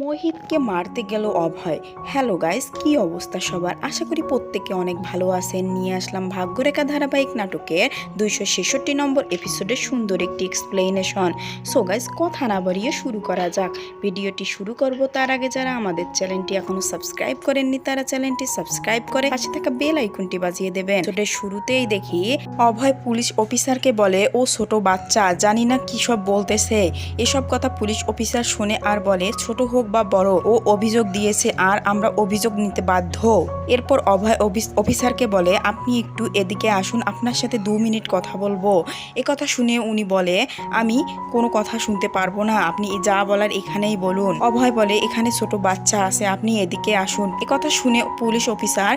মোহিতকে মারতে গেল অভয়। Hello guys, কি অবস্থা সবার? আশা করি প্রত্যেকে অনেক ভালো আছেন। নিয়ে আসলাম ভাগ্যরেখা ধারাবাহিক নাটকের দুইশো ছেষট্টি নম্বর এপিসোডে সুন্দর একটি এক্সপ্লেনেশন সো গাইস কথা না বাড়িয়ে শুরু করা যাক। ভিডিওটি শুরু করব তার আগে যারা আমাদের চ্যানেলটি এখনও সাবস্ক্রাইব করেননি, তারা চ্যানেলটি সাবস্ক্রাইব করে পাশে থাকা বেল আইকনটি বাজিয়ে দেবেন। ছোট শুরুতেই দেখি অভয় পুলিশ অফিসারকে বলে, ও ছোট বাচ্চা, জানি না কি সব বলতেছে। এসব কথা পুলিশ অফিসার শুনে আর বলে, ছোট হোক বা বড় ও অভিযোগ দিয়েছে আর আমরা অভিযোগ নিতে বাধ্য। এরপর অভয় অফিস- অফিসারকে বলে, আপনি একটু এদিকে আসুন, আপনার সাথে দু মিনিট কথা বলব। এ কথা শুনে উনি বলে, আমি কোনো কথা শুনতে পারব না, আপনি যা বলার এখানেই বলুন। অভয় বলে, এখানে ছোট বাচ্চা আছে, আপনি এদিকে আসুন। এ কথা শুনে পুলিশ অফিসার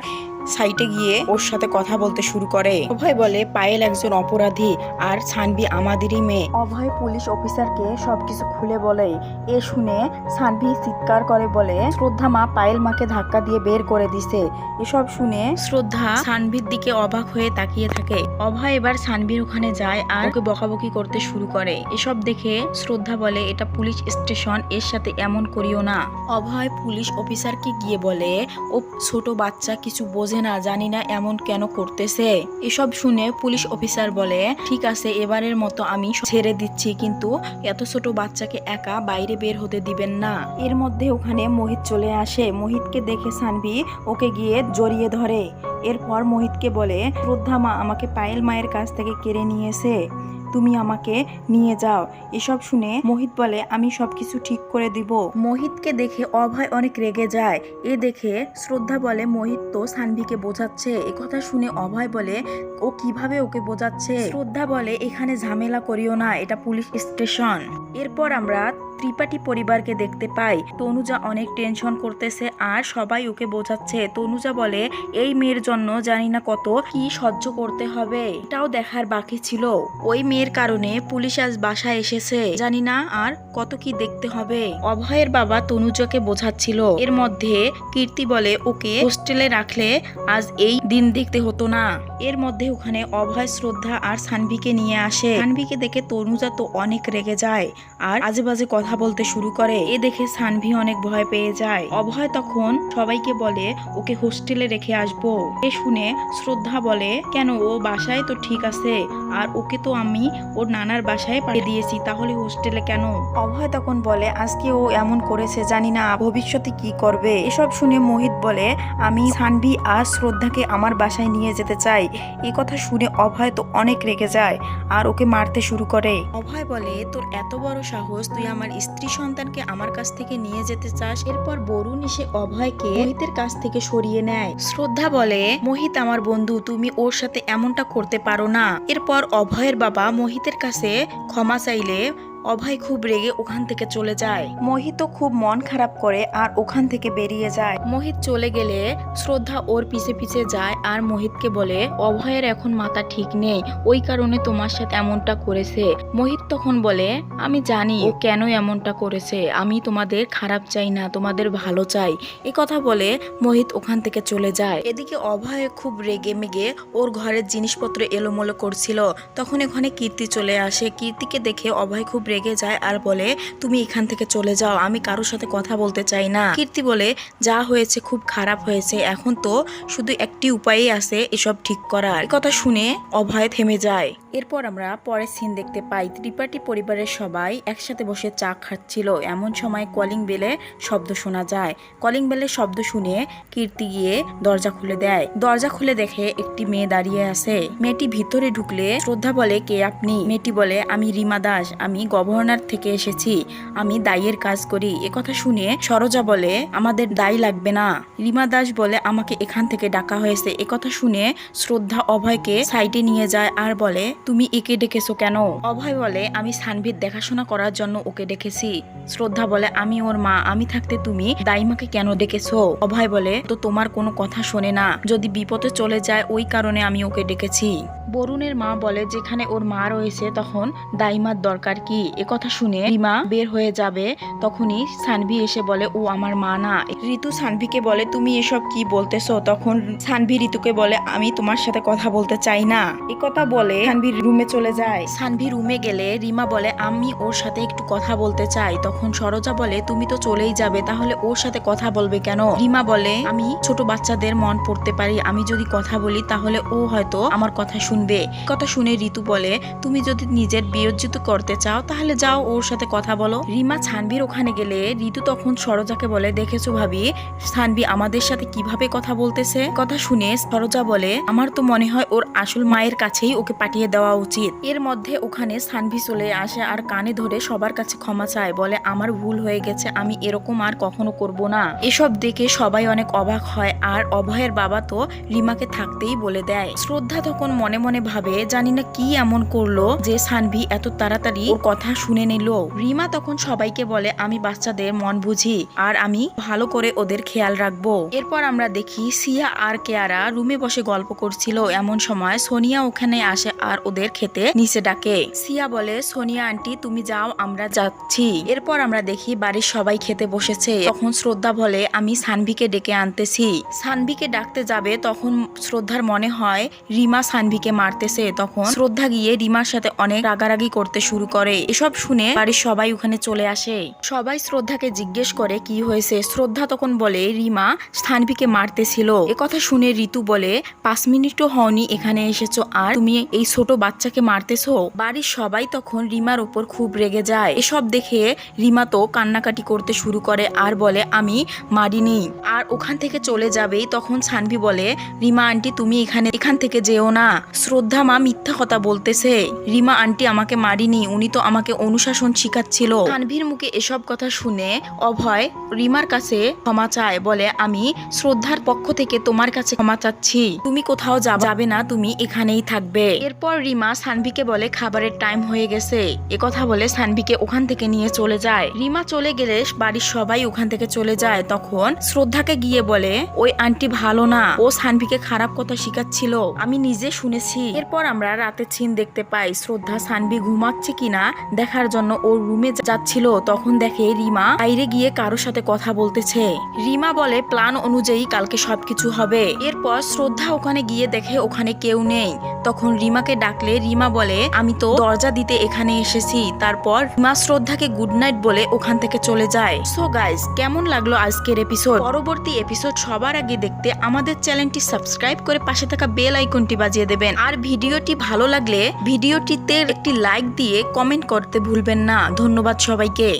সাইটে গিয়ে ওর সাথে কথা বলতে শুরু করে। অভয় বলে পায়েল একজন অপরাধী আর সানভি আমাদেরই মেয়ে। অভয় পুলিশ অফিসারকে সবকিছু খুলে বলে। এ শুনে সানভি চিৎকার করে বলে শ্রদ্ধা মা পায়েল মাকে ধাক্কা দিয়ে বের করে দিছে। এসব শুনে শ্রদ্ধা সানভির দিকে অবাক হয়ে তাকিয়ে থাকে। অভয় এবার সানভির ওখানে যায় আর ওকে বকাবকি করতে শুরু করে। এসব দেখে শ্রদ্ধা বলে এটা পুলিশ স্টেশনের সাথে এমন করিও না। অভয় পুলিশ অফিসারকে গিয়ে বলে ও ছোট বাচ্চা কিছু বোঝে না, জানি না এমন কেন করতেছে। এসব শুনে পুলিশ অফিসার বলে, ঠিক আছে, এবারের মতো আমি ছেড়ে দিচ্ছি, কিন্তু এত ছোট বাচ্চাকে একা বাইরে বের হতে দিবেন না। এর মধ্যে ওখানে মোহিত চলে আসে। মোহিতকে দেখে সানভি ওকে গিয়ে জড়িয়ে ধরে। এরপর মোহিতকে বলে, শ্রদ্ধা মা আমাকে পায়েল মায়ের কাছ থেকে কেড়ে নিয়েছে। তুমি আমাকে নিয়ে যাও। এসব শুনে মোহিত বলে, আমি সবকিছু ঠিক করে দিব। মোহিতকে দেখে অভয় অনেক রেগে যায়। এ দেখে শ্রদ্ধা বলে, মোহিত তো সানভিকে বোঝাচ্ছে। এ কথা শুনে অভয় বলে, ও কীভাবে ওকে বোঝাচ্ছে? শ্রদ্ধা বলে, এখানে ঝামেলা করিও না, এটা পুলিশ স্টেশন। এরপর আমরা ত্রিপাঠী পরিবারকে দেখতে পাই তনুজা অনেক টেনশন করতেছে আর সবাই ওকে বোঝাচ্ছে। তনুজা বলে, এই মেয়ের জন্য জানি না কত, কি সহ্য করতে হবে? এটাও দেখার বাকি ছিল। ওই মেয়ের কারণে পুলিশ আজ বাসায় এসেছে। জানি না আর কত কি দেখতে হবে। অভয়ের বাবা তনুজাকে বোঝাচ্ছিল। এর মধ্যে কীর্তি বলে, ওকে হোস্টেলে রাখলে আজ এই দিন দেখতে হতো না। এর মধ্যে ওখানে অভয়, শ্রদ্ধা আর সানভিকে নিয়ে আসে। সানভিকে দেখে তনুজা তো অনেক রেগে যায়। আর আজে বাজে কথা বলতে শুরু করে, এ দেখে সানভি অনেক ভয় পেয়ে যায়। অভয় তখন সবাইকে বলে, ওকে হোস্টেলে রেখে আসব। এ শুনে শ্রদ্ধা বলে, কেন, ও বাসায় তো ঠিক আছে। আর ওকে তো আমি ওর নানার বাসায় পাঠিয়ে দিয়েছি, তাহলে হোস্টেলে কেন? অভয় তখন বলে, আজকে ও এমন করেছে, জানি না ভবিষ্যতে কি করবে। এসব শুনে মোহিত বলে, আমি সানভি আর শ্রদ্ধাকে আমার বাসায় নিয়ে যেতে চাই। এই কথা শুনে অভয় তো অনেক রেগে যায়, আর ওকে মারতে শুরু করে। অভয় বলে, তোর এত বড় সাহস, তুই আমার স্ত্রী সন্তানকে আমার কাছ থেকে নিয়ে যেতে চাস। এরপর বরুণ এসে অভয়কে মোহিতের কাছ থেকে সরিয়ে নেয়। শ্রদ্ধা বলে, মোহিত আমার বন্ধু, তুমি ওর সাথে এমনটা করতে পারো না। এরপর অভয়ের বাবা মোহিতের কাছে ক্ষমা চাইলে অভয় খুব রেগে ওখান থেকে চলে যায়। মোহিত খুব মন খারাপ করে আর ওখান থেকে বেরিয়ে যায়। মোহিত চলে গেলে শ্রদ্ধা ওর পিছে পিছে যায় আর মোহিতকে বলে অভয়ের এখন মাথা ঠিক নেই ওই কারণে তোমার সাথে এমনটা করেছে। মোহিত তখন বলে আমি জানি ও কেন এমনটা করেছে আমি তোমাদের খারাপ চাই না তোমাদের ভালো চাই। এ কথা বলে মোহিত ওখান থেকে চলে যায়। এদিকে অভয় খুব রেগে মেগে ওর ঘরের জিনিসপত্র এলোমেলো করছিল। তখন এখানে কীর্তি চলে আসে। কীর্তিকে দেখে অভয় খুব রেগে যায় আর বলে, তুমি এখান থেকে চলে যাও, আমি কারোর সাথে কথা বলতে চাই না। কীর্তি বলে, যা হয়েছে খুব খারাপ হয়েছে, এখন তো শুধু একটি উপায়ই আছে এসব ঠিক করার। কথা শুনে অভয় থেমে যায়। এরপর আমরা পরের সিন দেখতে পাই, ত্রিপাঠী পরিবারের সবাই একসাথে বসে চা খাচ্ছিল। এমন সময় কলিং বেলে শব্দ শোনা যায়। কলিং বেলের শব্দ শুনে কীর্তি গিয়ে দরজা খুলে দেয়। দরজা খুলে দেখে একটি মেয়ে দাঁড়িয়ে আছে। মেয়েটি ভিতরে ঢুকলে শ্রদ্ধা বলে, কে আপনি? মেয়েটি বলে, আমি রিমা দাস, আমি গভর্নর থেকে এসেছি। আমি দায়ের কাজ করি। একথা শুনে সরোজা বলে, আমাদের দায় লাগবে না। রিমা দাস বলে, আমাকে এখান থেকে ডাকা হয়েছে। একথা শুনে শ্রদ্ধা অভয়কে সাইডে নিয়ে যায় আর বলে, তুমি একে ডেকেছো কেন? অভয় বলে, আমি সানভীর দেখাশোনা করার জন্য ওকে ডেকেছি। শ্রদ্ধা বলে, আমি ওর মা, আমি থাকতে তুমি দাইমাকে কেন ডেকেছো? অভয় বলে, তো তোমার কোনো কথা শোনে না। যদি বিপদে চলে যায়, ওই কারণে আমি ওকে ডেকেছি। বরুণের মা বলে, যেখানে ওর মা রয়েছে তখন দাইমার দরকার কি? কথা শুনে রিমা বের হয়ে যাবে। তখনই সানভি এসে বলে, ও আমার মা না। ঋতু সানভিকে বলে, তুমি এসব কি বলতেছো? তখন সানভি ঋতুকে বলে, আমি তোমার সাথে কথা বলতে চাই না। এ কথা বলে সানভি রুমে চলে যায়। সানভি রুমে গেলে রিমা বলে, আমি ওর সাথে একটু কথা বলতে চাই। তখন সরোজা বলে, তুমি তো চলেই যাবে, তাহলে ওর সাথে কথা বলবে কেন? রিমা বলে, আমি ছোট বাচ্চাদের মন পড়তে পারি। আমি যদি কথা বলি, তাহলে ও হয়তো আমার কথা শুনবে। কথা শুনে ঋতু বলে, তুমি যদি নিজের বিয়োজিত করতে চাও, তাহলে যাও ওর সাথে কথা বলো। রিমা ছানবির ওখানে গেলে ঋতু তখন সরোজাকে বলে, দেখেছ ভাবি, ছানবি আমাদের সাথে কীভাবে কথা বলতেছে? কথা শুনে সরোজা বলে, আমার তো মনে হয় ওর আসল মায়ের কাছেই ওকে পাঠিয়ে দেওয়া উচিত। এর মধ্যে ওখানে সানভি চলে আসে আর কানে ধরে সবার কাছে ক্ষমা চায়, বলে, আমার ভুল হয়ে গেছে, আমি এরকম আর কখনো করব না। এসব দেখে সবাই অনেক অবাক হয়, আর অভয়ের বাবা তো রিমাকে থাকতেই বলে দেয়। শ্রদ্ধা তখন মনে মনে ভাবে জানি না কি এমন করল যে সানভি এত তাড়াতাড়ি ওর কথা শুনে নিল। রিমা তখন সবাইকে বলে, আমি বাচ্চাদের মন বুঝি আর আমি ভালো করে ওদের খেয়াল রাখব। এরপর আমরা দেখি সিয়া আর কেয়ারা রুমে বসে গল্প করছিল। এমন সময় সোনিয়া ওখানে আসে আর ওদের খেতে নিচে ডাকে। সিয়া বলে, সোনিয়া আন্টি, তুমি যাও, আমরা যাচ্ছি। এরপর আমরা দেখি বাড়ির সবাই খেতে বসেছে। তখন শ্রদ্ধা বলে, আমি সানভিকে ডেকে আনতেছি। সানভিকে ডাকতে যাবে তখন শ্রদ্ধার মনে হয়, রিমা সানভিকে মারতেছে তখন। শ্রদ্ধা গিয়ে রিমার সাথে অনেক রাগারাগি করতে শুরু করে। এসব শুনে বাড়ির সবাই ওখানে চলে আসে। সবাই শ্রদ্ধাকে জিজ্ঞেস করে, কি হয়েছে? শ্রদ্ধা তখন বলে, রিমা সানভিকে মারতেছিল। এ কথা শুনে ঋতু বলে, পাঁচ মিনিটও হওনি, এখানে এসেছ। আর তুমি এই ছোট বাচ্চাকে মারতেছো? বাড়ির সবাই তখন রিমার উপর খুব রেগে যায়। এসব দেখে রিমা তো কান্নাকাটি করতে শুরু করে আর বলে, আমি মারিনি। আর ওখান থেকে চলে যাবেই তখন সানভি বলে, রিমা, আন্টি, তুমি এখানে, এখান থেকে যেও না। শ্রদ্ধা মা মিথ্যা কথা বলতেছে। রিমা আন্টি আমাকে মারিনি, উনি তো আমাকে অনুশাসন শিখাচ্ছিল। সানভির মুখে এসব কথা শুনে অভয় রিমার কাছে ক্ষমা চায়, বলে, আমি শ্রদ্ধার পক্ষ থেকে তোমার কাছে ক্ষমা চাচ্ছি। তুমি কোথাও যাবে না, তুমি এখানেই থাকবে। এরপর রিমা সানভিকে বলে, খাবারের টাইম হয়ে গেছে। কথা বলে সানভিকে ওখান থেকে নিয়ে চলে যায়। রিমা চলে গেলে বাড়ির সবাই ওখান থেকে চলে যায়। তখন শ্রদ্ধাকে গিয়ে বলে, ওই আন্টি ভালো না। ও সানভিকে খারাপ কথা শিখাচ্ছিল। আমি নিজে শুনেছি এরপর আমরা রাতে ছিন দেখতে পাই, শ্রদ্ধা সানভি ঘুমাচ্ছে কিনা দেখার জন্য ওর রুমে যাচ্ছিল, তখন দেখে রিমা বাইরে গিয়ে কারোর সাথে কথা বলতেছে। রিমা বলে, প্ল্যান অনুযায়ী কালকে সবকিছু হবে। এরপর শ্রদ্ধা ওখানে গিয়ে দেখে, ওখানে কেউ নেই। তখন রিমাকে ডাকলে, রিমা বলে, আমি তো দরজা দিতে এখানে এসেছি। তারপর রিমা শ্রদ্ধাকে গুড নাইট বলে ওখান থেকে চলে যায়। সো গাইজ কেমন লাগল আজকের এপিসোড পরবর্তী এপিসোড সবার আগে দেখতে আমাদের চ্যানেলটি সাবস্ক্রাইব করে পাশে থাকা বেল আইকনটি বাজিয়ে দেবেন। আর ভিডিওটি ভালো লাগলে ভিডিওটিতে একটি লাইক দিয়ে কমেন্ট করতে ভুলবেন না। ধন্যবাদ সবাইকে।